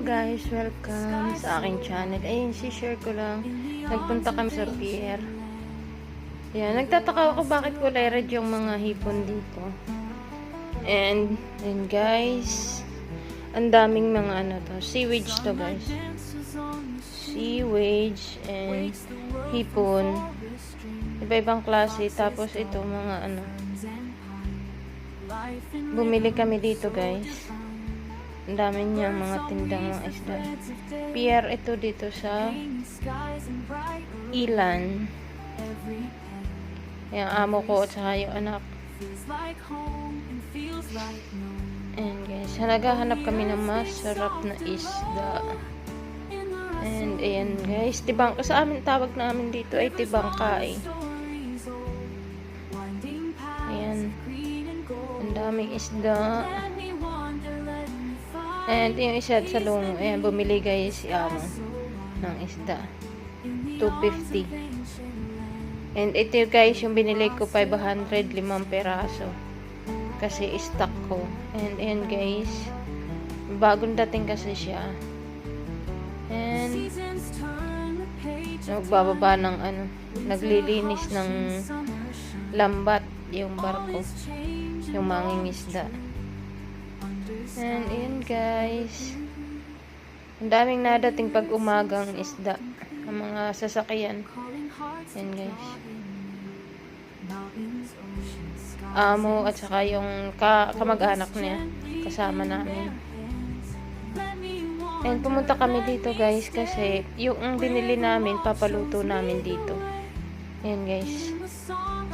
guys, welcome sa aking channel. Ayun, si-share ko lang. Nagpunta kami sa pier. Yan, nagtataka ako bakit kulay red yung mga hipon dito. And, and guys, ang daming mga ano to, seaweed to guys. Seaweed and hipon. Iba-ibang klase. Tapos ito, mga ano. Bumili kami dito guys. Ang dami niya mga tindang mga isda. Pier ito dito sa Ilan. Yung amo ko at saka yung anak. And guys, naghahanap kami ng masarap na isda. And ayan guys, tibangka sa amin tawag namin dito ay tibangka eh. Ayan. Ang daming isda. And yung isa sa lungo, ayan, bumili guys Amo ng isda. 250. And ito guys, yung binili ko 500, limang peraso. Kasi stock ko. And ayan guys, bagong dating kasi siya. And nagbababa ng ano, naglilinis ng lambat yung barko. Yung mangingisda. And ayan guys. Ang daming nadating pag umagang isda. Ang mga sasakyan. Ayan guys. Amo at saka yung ka kamag-anak niya. Kasama namin. And pumunta kami dito guys kasi yung binili namin, papaluto namin dito. Ayan guys.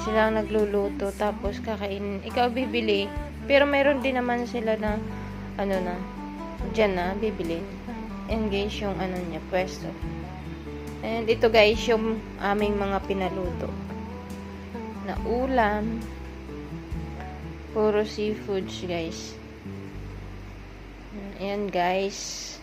Sila nagluluto tapos kakainin. Ikaw bibili. Pero meron din naman sila na ano na, dyan na, bibili. Guys, yung ano niya, pwesto. And ito guys, yung aming mga pinaluto. Na ulam. Puro seafoods guys. Ayan guys.